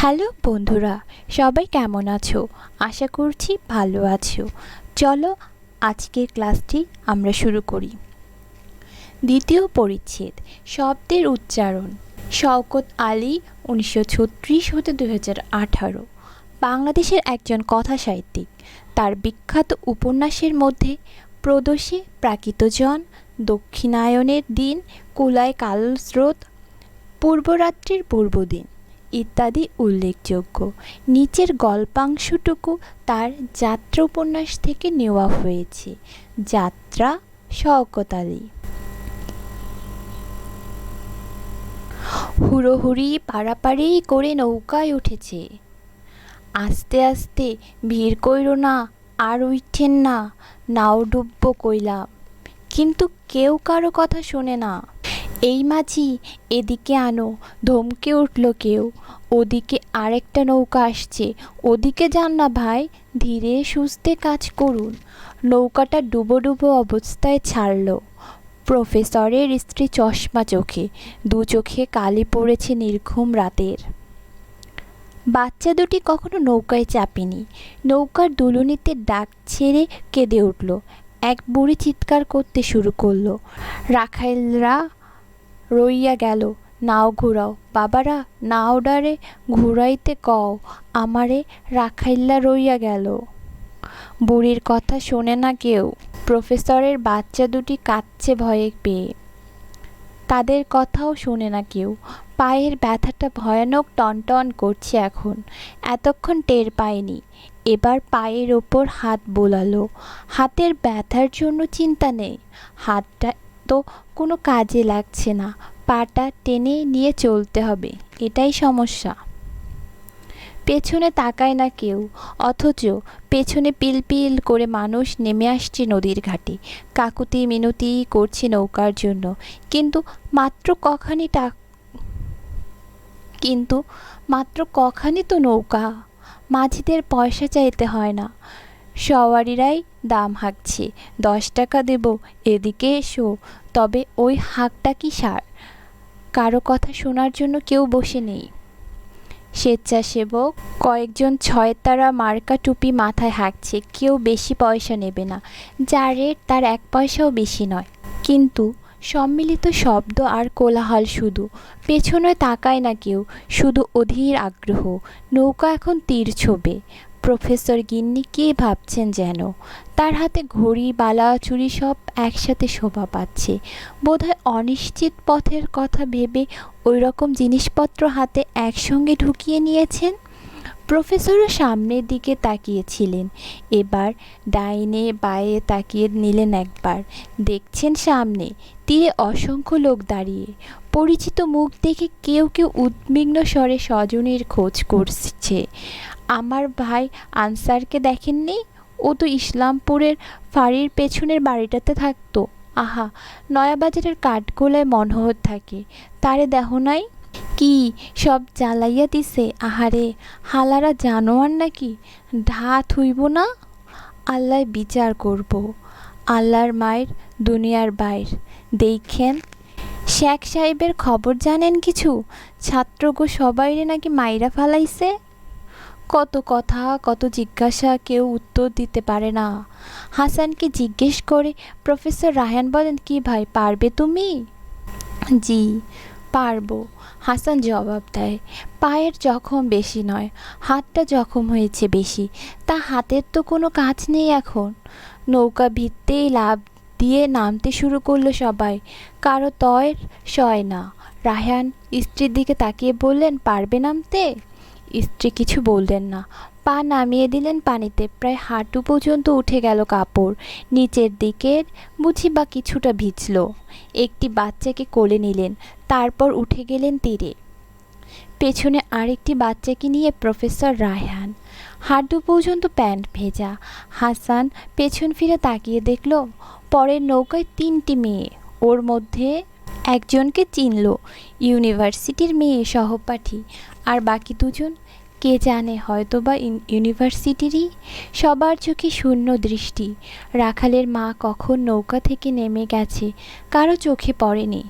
Hello বন্ধুরা, সবাই কেমন আছো? আশা করছি ভালো আছো। চলো আজকের ক্লাসটি আমরা শুরু করি। দ্বিতীয় পরিচ্ছেদ, শব্দের উচ্চারণ। শওকত আলী উনিশশো ছত্রিশ হতে দু আঠারো। বাংলাদেশের একজন কথা সাহিত্যিক তার বিখ্যাত উপন্যাসের মধ্যে প্রদোষে প্রাকৃতজন দক্ষিণায়নের দিন, কুলায় কাল স্রোত পূর্বরাত্রির পূর্বদিন। ইত্যাদি উল্লেখযোগ্য। নিচের গল্পাংশটুকু তার যাত্রা উপন্যাস থেকে নেওয়া হয়েছে। যাত্রা, শওকত আলী। হুড়োহুড়ি পাড়াপাড়ি করে নৌকায় উঠেছে। আস্তে আস্তে ভিড় কইরো না, আর উঠেন না, নাও ডুবব কইলাম। কিন্তু কেউ কারও কথা শোনে না। এই মাঝি, এদিকে আনো, ধমকে উঠল কেউ। ওদিকে আরেকটা নৌকা আসছে। ওদিকে যান না ভাই, ধীরে সুস্থে কাজ করুন। নৌকাটা ডুবো ডুবো অবস্থায় ছাড়ল। প্রফেসরের স্ত্রী চশমা চোখে, দু চোখে কালি পড়েছে নির্ঘুম রাতের। বাচ্চা দুটি কখনো নৌকায় চাপেনি। নৌকার দুলুনিতে ডাক ছেড়ে কেঁদে উঠল। এক বুড়ি চিৎকার করতে শুরু করল। রাখাইলরা রইয়া গেল, নাও ঘুরাও, বাবারা, নাও ডারে, ঘুরাইতে কও, আমারে রাখাইল্লা রইয়া গেল। বুড়ির কথা শোনে না কেউ, প্রফেসরের বাচ্চা দুটি কাঁদছে ভয়ে পেয়ে। তাদের কথাও শোনে না কেউ, পায়ের ব্যথাটা ভয়ানক টনটন করছে এখন, এতক্ষণ টের পায়নি, এবার পায়ের ওপর হাত বোলালো, হাতের ব্যথার জন্য চিন্তা নেই, হাতটা তো কোনো কাজে লাগছে না। পাটা টেনে নিয়ে চলতে হবে, এটাই সমস্যা। পেছনে তাকায় না কেউ, অথচ পেছনে পিলপিল করে মানুষ নেমে আসছে নদীর ঘাটে। কাকুতি মিনতি করছে নৌকার জন্য, কিন্তু মাত্র কখানি টা কিন্তু মাত্র কখানি তো নৌকা, মাঝিদের পয়সা চাইতে হয় না। সওয়ারিরাই দাম হাঁকছে। দশ টাকা দেব, এদিকে এসো। তবে ওই হাঁকটা কি সার? কারও কথা শোনার জন্য কেউ বসে নেই। স্বেচ্ছাসেবক কয়েকজন ছয় তারা মার্কা টুপি মাথায় হাঁকছে। কেউ বেশি পয়সা নেবে না। যার রেট, তার এক পয়সাও বেশি নয়। কিন্তু সম্মিলিত শব্দ আর কোলাহল শুধু। পেছনে তাকায় না কেউ। শুধু অধীর আগ্রহ। নৌকা এখন তীর ছোবে প্রফেসর গিন্নি কে ভাবছেন যেন? তার হাতে ঘড়ি, বালা চুরি সব একসাথে শোভা পাচ্ছে। বোধহয় অনিশ্চিত পথের কথা ভেবে ওই রকম জিনিসপত্র হাতে একসঙ্গে ঢুকিয়ে নিয়েছেন? প্রফেসরও সামনের দিকে তাকিয়েছিলেন। এবার ডাইনে, বায়ে তাকিয়ে নিলেন একবার। দেখছেন সামনে তীরে অসংখ্য লোক দাঁড়িয়ে, পরিচিত মুখ দেখে কেউ কেউ উদ্বিগ্ন স্বরে স্বজনের খোঁজ করছে। আমার ভাই আনসারকে দেখেননি? ও তো ইসলামপুরের ফাঁড়ির পেছনের বাড়িটাতে থাকতো। আহা, নয়াবাজারের কাঠগোলায় মনোহর থাকে। তারে দেহ নাই? কি সব জ্বালাইয়া দিছে? আহারে, হালারা জানোয়ার নাকি? ঢা থুইব না? আল্লাহ বিচার করব। আল্লাহর মায়ের, দুনিয়ার বাইর। দেখেন, শেখ সাহেবের খবর জানেন কিছু? ছাত্রগো সবাইরে নাকি মাইরা ফালাইছে? কত কথা, কত জিজ্ঞাসা, কেউ উত্তর দিতে পারে না। হাসানকে জিজ্ঞেস করে, প্রফেসর রায়হান বলেন কি ভাই, পারবে তুমি? জি, পারব। হাসান জবাব দেয়, পায়ের জখম বেশি নয়, হাতটা জখম হয়েছে বেশি। তা হাতের তো কোনো কাজ নেই এখন। নৌকা ভিত্তেই লাভ দিয়ে নামতে শুরু করল সবাই। কারও তয়ের সয় না। রায়হান স্ত্রীর দিকে তাকিয়ে বললেন, পারবে নামতে? স্ত্রী কিছু বললেন না। পা নামিয়ে দিলেন পানিতে। প্রায় হাঁটু পর্যন্ত উঠে গেল কাপড়। নিচের দিকের বুঝি বা কিছুটা ভিজল। একটি বাচ্চাকে কোলে নিলেন। তারপর উঠে গেলেন তীরে। পেছনে আরেকটি বাচ্চাকে নিয়ে প্রফেসর রায়হান হাঁটু পর্যন্ত প্যান্ট ভেজা। হাসান পেছন ফিরে তাকিয়ে দেখল, পরের নৌকায় তিনটি মেয়ে, ওর মধ্যে একজনকে চিনল, ইউনিভার্সিটির মেয়ে সহপাঠী। আর বাকি দুজন, কে জানে হয়তোবা ইউনিভার্সিটিরই? সবার চোখে শূন্য দৃষ্টি। রাখালের মা কখন নৌকা থেকে নেমে গেছে, কারও চোখে পড়েনি।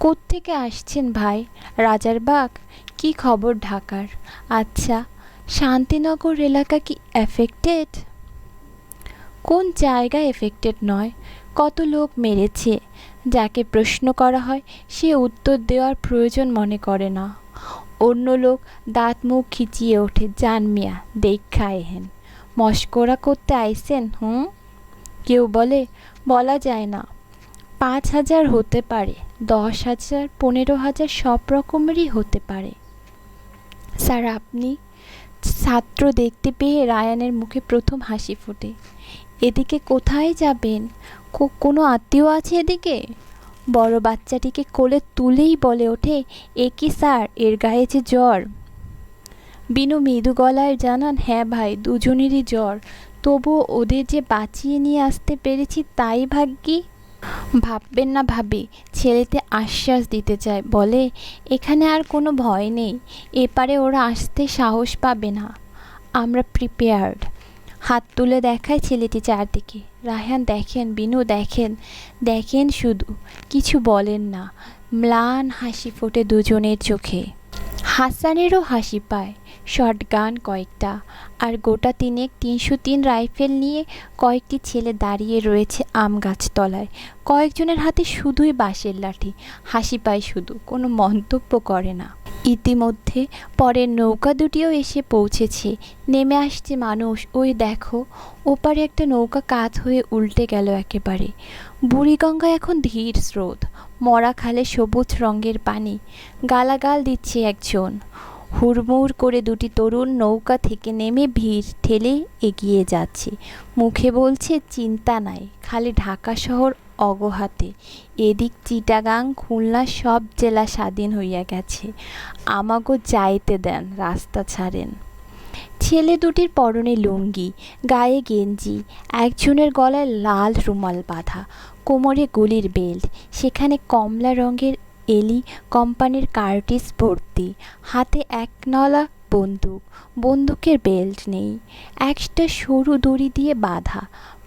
কোত্থেকে আসছেন ভাই? রাজার বাগ কি খবর ঢাকার? আচ্ছা শান্তিনগর এলাকা কি এফেক্টেড কোন জায়গা এফেক্টেড নয়? কত লোক মেরেছে? যাকে প্রশ্ন করা হয়, সে উত্তর দেওয়ার প্রয়োজন মনে করে না। অন্য লোক দাঁত মুখ খিচিয়ে ওঠে, জান মিয়া, দেখা এহেন। মস্করা করতে আইসেন, হুম? কেউ বলে, বলা যায় না। পাঁচ হাজার হতে পারে, দশ হাজার, পনেরো হাজার সব রকমেরই হতে পারে। স্যার, আপনি ছাত্র দেখতে পেয়ে রায়ানের মুখে প্রথম হাসি ফোটে। এদিকে কোথায় যাবেন? কোনো আত্মীয় আছে এদিকে? বড় বাচ্চাটিকে কোলে তুলেই বলে ওঠে, এ কি স্যার, এর গায়ে যে জ্বর। বিনু মৃদু গলায় জানান হ্যাঁ ভাই, দুজনেরই জ্বর। তবুও ওদের যে বাঁচিয়ে নিয়ে আসতে পেরেছি তাই ভাগ্যি। ভাববেন না ভাবি, ছেলেতে আশ্বাস দিতে চায়, বলে, এখানে আর কোনো ভয় নেই, এপারে ওরা আসতে সাহস পাবে না, আমরা প্রিপেয়ার্ড হাত তুলে দেখায় ছেলেটি চারদিকে, রায়হান দেখেন, বিনু দেখেন দেখেন শুধু, কিছু বলেন না, ম্লান হাসি ফোটে দুজনের চোখে। হাসানেরও হাসি পায় শর্ট গান কয়েকটা আর গোটা তিনেক তিনশো তিন রাইফেল নিয়ে কয়েকটি ছেলে দাঁড়িয়ে রয়েছে আম গাছতলায়। কয়েকজনের হাতে শুধুই বাঁশের লাঠি, হাসি পায় শুধু, কোনো মন্তব্য করে না। ইতিমধ্যে পরের নৌকা দুটিও এসে পৌঁছেছে, নেমে আসছে মানুষ। ওই দেখো, ওপারে একটা নৌকা কাত হয়ে উল্টে গেল একেবারে। বুড়িগঙ্গা এখন ধীর স্রোত, মরা খালে সবুজ রঙের পানি, গালাগাল দিচ্ছে একজন। হুড়মুড় করে দুটি তরুণ নৌকা থেকে নেমে ভিড় ঠেলে এগিয়ে যাচ্ছে। মুখে বলছে, চিন্তা নাই, খালি ঢাকা শহর অগহাতে। এদিক চিটাগাং, খুলনা সব জেলা স্বাধীন হইয়া গেছে। আমাগো যাইতে দেন, রাস্তা ছাড়েন। ছেলে দুটির পরনে লুঙ্গি, গায়ে গেঞ্জি, একজনের গলায় লাল রুমাল বাঁধা, কোমরে গুলির বেল্ট, সেখানে কমলা রঙের এলি কোম্পানির কার্টিস ভর্তি। হাতে এক নলা বন্দুক। বন্দুকের বেল্ট নেই। একটা সরু দড়ি দিয়ে বাঁধা।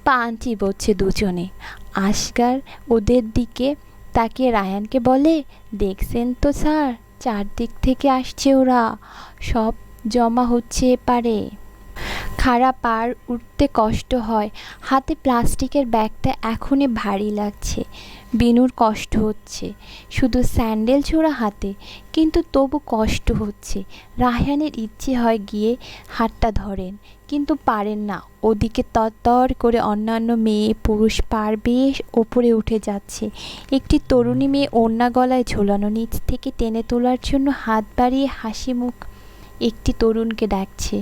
পাঞ্চি বচ্ছে দুজনে। আসগার ওদের দিকে তাকিয়ে রায়ানকে বলে, দেখছেন তো স্যার, চারদিক থেকে আসছে ওরা। সব জমা হচ্ছে এপারে। খাড়া পার উঠতে কষ্ট হয়। হাতে প্লাস্টিকের ব্যাগটা এখনই ভারী লাগছে। বিনুর কষ্ট হচ্ছে। শুধু স্যান্ডেল ছোড়া হাতে, কিন্তু তবু কষ্ট হচ্ছে। রাহানের ইচ্ছে হয় গিয়ে হাতটা ধরেন, কিন্তু পারেন না। ওদিকে তরতর করে অন্যান্য মেয়ে, পুরুষ পার বেশ ওপরে উঠে যাচ্ছে। একটি তরুণী মেয়ে ওড়না গলায় ঝোলানো নিচ থেকে টেনে তোলার জন্য হাত বাড়িয়ে হাসি মুখ একটি তরুণকে ডাকছে।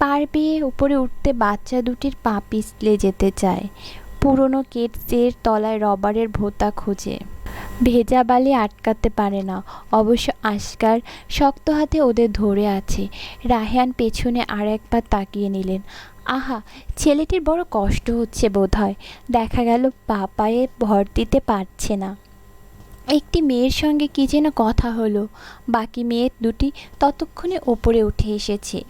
পার বেয়ে উপরে উঠতে বাচ্চা দুটির পা পিছলে যেতে চায়। পুরনো কেটসের তলায় রবারের ভোঁতা খোঁজে। ভেজা বালি আটকাতে পারে না। অবশ্য আশকার শক্ত হাতে ওদের ধরে আছে। রাহান পেছনে আর একবার তাকিয়ে নিলেন। আহা, ছেলেটির বড় কষ্ট হচ্ছে বোধ হয় দেখা গেল পা পায়ে ভর দিতে পারছে না। একটি মেয়ের সঙ্গে কি যেন কথা হলো। বাকি মেয়ের দুটি ততক্ষণে ওপরে উঠে এসেছে।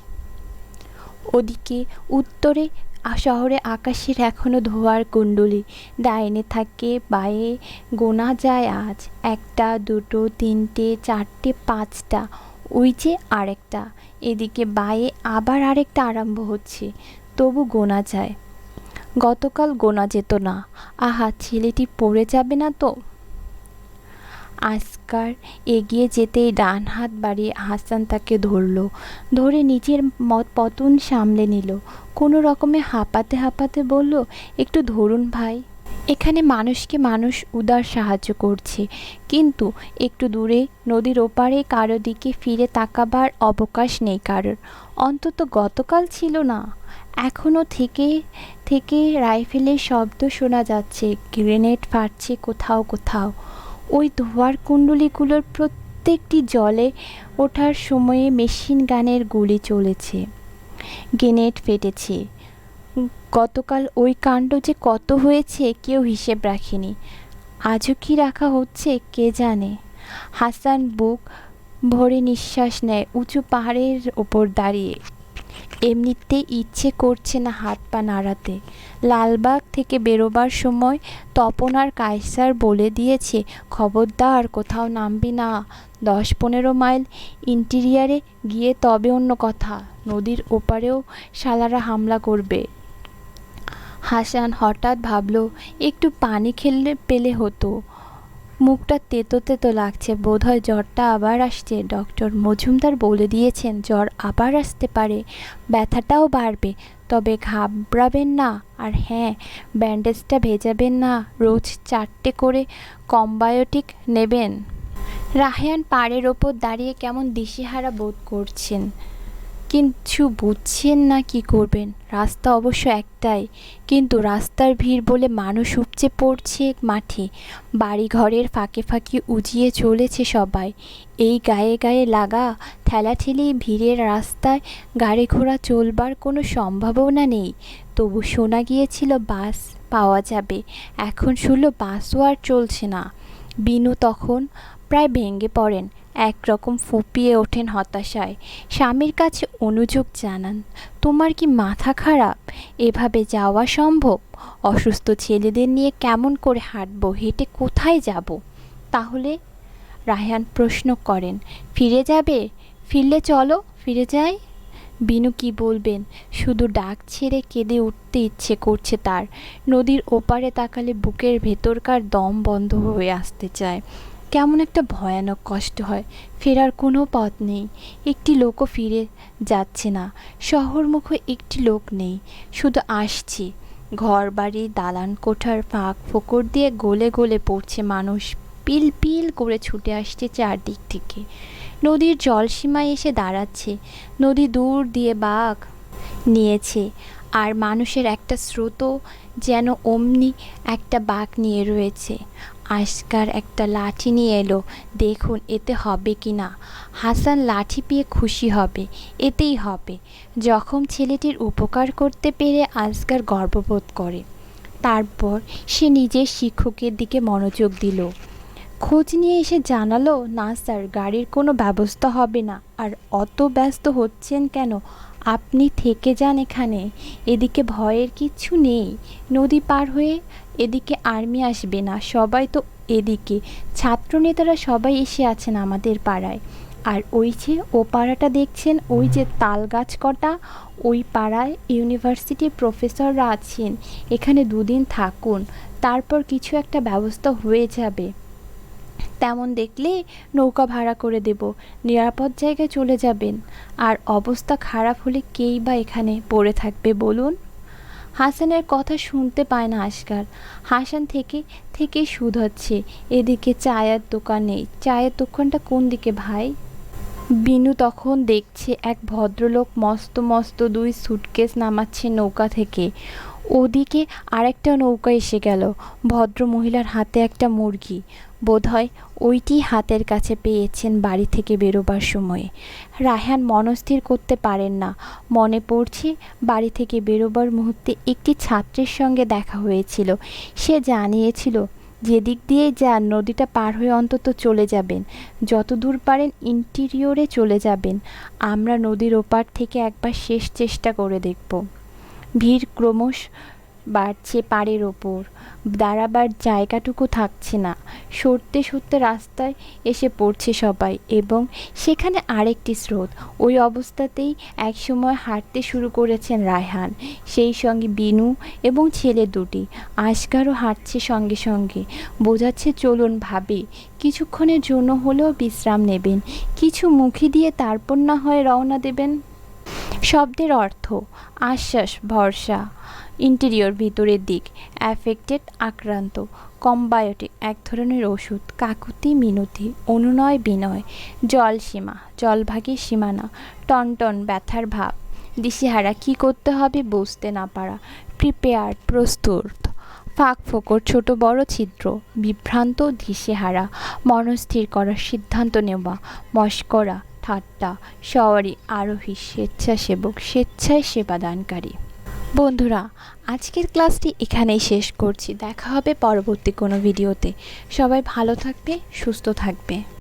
ওদিকে উত্তরে শহরে আকাশের এখনও ধোয়ার কুণ্ডলি। ডাইনে থাকে বায়ে গোনা যায় আজ। একটা, দুটো, তিনটে, চারটে, পাঁচটা। ওই যে আরেকটা। এদিকে বায়ে আবার আরেকটা আরম্ভ হচ্ছে। তবু গোনা যায়। গতকাল গোনা যেত না। আহা, ছেলেটি পড়ে যাবে না তো? আসকার এগিয়ে যেতেই ডান হাত বাড়িয়ে হাসান তাকে ধরলো। ধরে নিজের মত পতন সামলে নিল। কোনো রকমে হাঁপাতে হাঁপাতে বলল, একটু ধরুন ভাই। এখানে মানুষকে মানুষ উদার সাহায্য করছে। কিন্তু একটু দূরে, নদীর ওপারে কারও দিকে ফিরে তাকাবার অবকাশ নেই কারোর। অন্তত গতকাল ছিল না। এখনও থেকে থেকে রাইফেলের শব্দ শোনা যাচ্ছে। গ্রেনেড ফাটছে কোথাও কোথাও। ওই ধোয়ার কুণ্ডলীগুলোর প্রত্যেকটি জলে ওঠার সময়ে মেশিন গানের গুলি চলেছে, গ্রেনেড ফেটেছে। গতকাল ওই কাণ্ড যে কত হয়েছে কেউ হিসেব রাখেনি। আজও কি রাখা হচ্ছে কে জানে? হাসান বুক ভরে নিঃশ্বাস নেয়, উঁচু পাহাড়ের ওপর দাঁড়িয়ে। এমনিতেই ইচ্ছে করছে না হাত পা নাড়াতে। লালবাগ থেকে বেরোবার সময় তপন আর কায়সার বলে দিয়েছে, খবরদার, কোথাও নামবি না। দশ পনেরো মাইল ইন্টিরিয়ারে গিয়ে তবে অন্য কথা। নদীর ওপারেও শালারা হামলা করবে। হাসান হঠাৎ ভাবল, একটু পানি খেললে পেলে হতো। মুখটা তেতো তেতো লাগছে, বোধহয় জ্বরটা আবার আসছে। ডক্টর মজুমদার বলে দিয়েছেন, জ্বর আবার আসতে পারে, ব্যথাটাও বাড়বে, তবে ঘাবড়াবেন না। আর হ্যাঁ ব্যান্ডেজটা ভেজাবেন না, রোজ চারটে করে কম্বায়োটিক নেবেন। রাহায়ান পাড়ের ওপর দাঁড়িয়ে কেমন দিশেহারা বোধ করছেন। কিছু বুঝছেন না কি করবেন? রাস্তা অবশ্য একটাই, কিন্তু রাস্তার ভিড় বলে মানুষ উপচে পড়ছে মাঠে। বাড়িঘরের ফাঁকে ফাঁকে উজিয়ে চলেছে সবাই। এই গায়ে গায়ে লাগা ঠেলাঠেলি ভিড়ের রাস্তায় গাড়ি ঘোড়া চলবার কোনো সম্ভাবনা নেই। তবু শোনা গিয়েছিল, বাস পাওয়া যাবে। এখন শুনল বাসও আর চলছে না। বিনু তখন প্রায় ভেঙে পড়েন। একরকম ফুপিয়ে ওঠেন হতাশায়। স্বামীর কাছে অনুযোগ জানান, তোমার কি মাথা খারাপ? এভাবে যাওয়া সম্ভব? অসুস্থ ছেলেদের নিয়ে কেমন করে হাঁটবো? হেঁটে কোথায় যাব? তাহলে রায়হান প্রশ্ন করেন, ফিরে যাবে? ফিরলে চলো, ফিরে যাই? বিনু কি বলবেন? শুধু ডাক ছেড়ে কেঁদে উঠতে ইচ্ছে করছে তার। নদীর ওপারে তাকালে বুকের ভেতরকার দম বন্ধ হয়ে আসতে চায়। কেমন একটা ভয়ানক কষ্ট হয়। ফেরার কোনো পথ নেই। একটি লোকও ফিরে যাচ্ছে না। শহরমুখে একটি লোক নেই। শুধু আসছে। ঘর বাড়ি দালান কোঠার ফাঁক ফোকর দিয়ে গলে গলে পড়ছে মানুষ। পিল পিল করে ছুটে আসছে চারদিক থেকে। নদীর জলসীমায় এসে দাঁড়াচ্ছে। নদী দূর দিয়ে বাঘ নিয়েছে। আর মানুষের একটা স্রোতও যেন অমনি একটা বাঘ নিয়ে রয়েছে। আজকার একটা লাঠি নিয়ে এলো। দেখুন, এতে হবে কি না? হাসান লাঠি পেয়ে খুশি হবে, এতেই হবে। যখন ছেলেটির উপকার করতে পেরে আজকার গর্ববোধ করে। তারপর সে নিজের শিক্ষকের দিকে মনোযোগ দিল। খোঁজ নিয়ে এসে জানালো, না স্যার, গাড়ির কোনো ব্যবস্থা হবে না। আর অত ব্যস্ত হচ্ছেন কেন? আপনি থেকে যান এখানে। এদিকে ভয়ের কিচ্ছু নেই। নদী পার হয়ে এদিকে আর্মি আসবে না, সবাই তো এদিকে। ছাত্রনেতারা সবাই এসে আছেন আমাদের পাড়ায়। আর ওই যে ও পাড়াটা দেখছেন, ওই যে তাল গাছ কটা, ওই পাড়ায় ইউনিভার্সিটির প্রফেসররা আছেন। এখানে দুদিন থাকুন, তারপর কিছু একটা ব্যবস্থা হয়ে যাবে। তেমন দেখলে নৌকা ভাড়া করে দেব, নিরাপদ জায়গায় চলে যাবেন। আর অবস্থা খারাপ হলে কেই বা এখানে পড়ে থাকবে বলুন? হাসানের কথা শুনতে পায় না আজকাল হাসান থেকে থেকে শুধোচ্ছে, এদিকে চায়ের দোকান নেই। চায়ের দোকানটা কোন দিকে ভাই? বিনু তখন দেখছে এক ভদ্রলোক মস্ত মস্ত দুই সুটকেস নামাচ্ছে নৌকা থেকে। ওদিকে আরেকটা নৌকা এসে গেল। ভদ্র মহিলার হাতে একটা মুরগি। বোধহয় ওইটি হাতের কাছে পেয়েছেন বাড়ি থেকে বেরোবার সময়ে। রায়হান মনস্থির করতে পারেন না। মনে পড়ছে বাড়ি থেকে বেরোবার মুহূর্তে একটি ছাত্রের সঙ্গে দেখা হয়েছিল। সে জানিয়েছিল, যেদিক দিয়ে যান নদীটা পার হয়ে অন্তত চলে যাবেন। যত দূর পারেন ইন্টিরিয়রে চলে যাবেন। আমরা নদীর ওপার থেকে একবার শেষ চেষ্টা করে দেখব। ভিড় ক্রমশ বাড়ছে পাড়ের ওপর। দাঁড়াবার জায়গাটুকু থাকছে না। সরতে সরতে রাস্তায় এসে পড়ছে সবাই এবং সেখানে আরেকটি স্রোত। ওই অবস্থাতেই একসময় হাঁটতে শুরু করেছেন রায়হান, সেই সঙ্গে বিনু এবং ছেলে দুটি। আশকারও হাঁটছে সঙ্গে সঙ্গে। বোঝাচ্ছে, চলুন ভাবি, কিছুক্ষণের জন্য হলেও বিশ্রাম নেবেন। কিছু মুখে দিয়ে তারপর না হয় রওনা দেবেন? শব্দের অর্থ, আশ্বাস, ভরসা। ইন্টেরিয়র ভিতরের দিক অ্যাফেক্টেড আক্রান্ত কম্বায়োটিক এক ধরনের ওষুধ, কাকুতি, মিনতি, অনুনয়, বিনয় জলসীমা জলভাগের সীমানা, টনটন ব্যথার ভাব, দিশেহারা কি করতে হবে বুঝতে না পারা প্রিপেয়ার প্রস্তুত, ফাঁক ফোকর, ছোট বড় ছিদ্র, বিভ্রান্ত, দিশেহারা, মনস্থির করার সিদ্ধান্ত নেওয়া, মস্করা, ঠাট্টা, সওয়ারি, আরোহী, স্বেচ্ছাসেবক, স্বেচ্ছায় সেবাদানকারী বন্ধুরা, আজকের ক্লাসটি এখানেই শেষ করছি। দেখা হবে পরবর্তী কোনো ভিডিওতে। সবাই ভালো থাকবে, সুস্থ থাকবে।